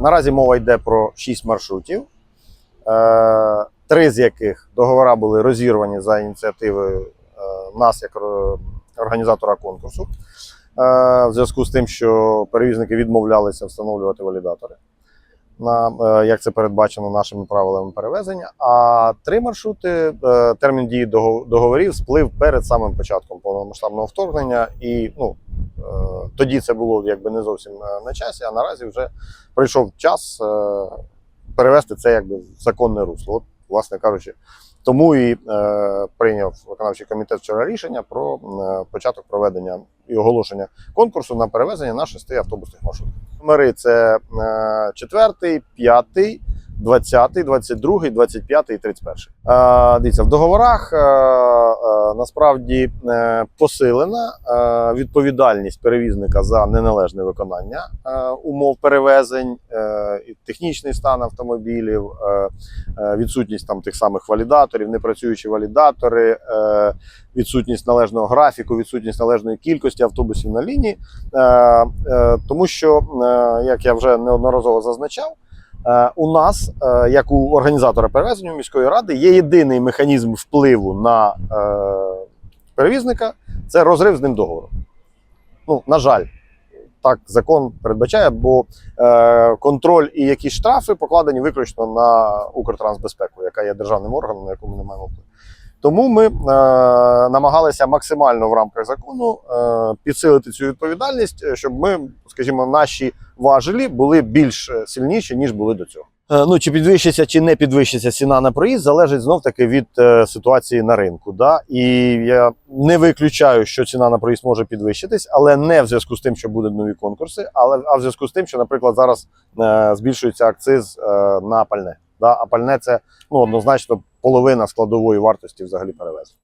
Наразі мова йде про 6 маршрутів, е, три з яких договори були розірвані за ініціативою е, нас, як організатора конкурсу, е, в зв'язку з тим, що перевізники відмовлялися встановлювати валідатори, на, е, як це передбачено нашими правилами перевезення. А три маршрути е, термін дії дого- договорів сплив перед самим початком повномасштабного вторгнення, і ну, е, тоді це було якби не зовсім е, на часі, а наразі вже прийшов час е, перевести це якби в законне русло. От, власне кажучи, тому і е, прийняв виконавчий комітет вчора рішення про початок проведення і оголошення конкурсу на перевезення на шести автобусних маршрутах. Номери це 4, 5, 20, 22, 25 і 31. Е, дивіться, в договорах е, е, насправді е, посилена відповідальність перевізника за неналежне виконання умов перевезень, технічний стан автомобілів, відсутність там тих самих валідаторів, непрацюючі валідатори, відсутність належного графіку, відсутність належної кількості автобусів на лінії. Тому що, як я вже неодноразово зазначав, у нас, е, як у організатора перевезення міської ради, є єдиний механізм впливу на е, перевізника це розрив з ним договору. Ну, на жаль, так закон передбачає, бо е, контроль і якісь штрафи покладені виключно на Укртрансбезпеку, яка є державним органом, на якому не маємо впливу. Тому ми е, намагалися максимально в рамках закону е, підсилити цю відповідальність, е, щоб ми, скажімо, наші важелі були більш е, сильніші, ніж були до цього. Е, Ну, чи підвищиться, чи не підвищиться ціна на проїзд, залежить знов таки від е, ситуації на ринку. Да? І я не виключаю, що ціна на проїзд може підвищитись, але не в зв'язку з тим, що будуть нові конкурси, але а в зв'язку з тим, що, наприклад, зараз е, збільшується акциз е, на пальне. Да? А пальне це ну, однозначно половина складової вартості взагалі перевезення.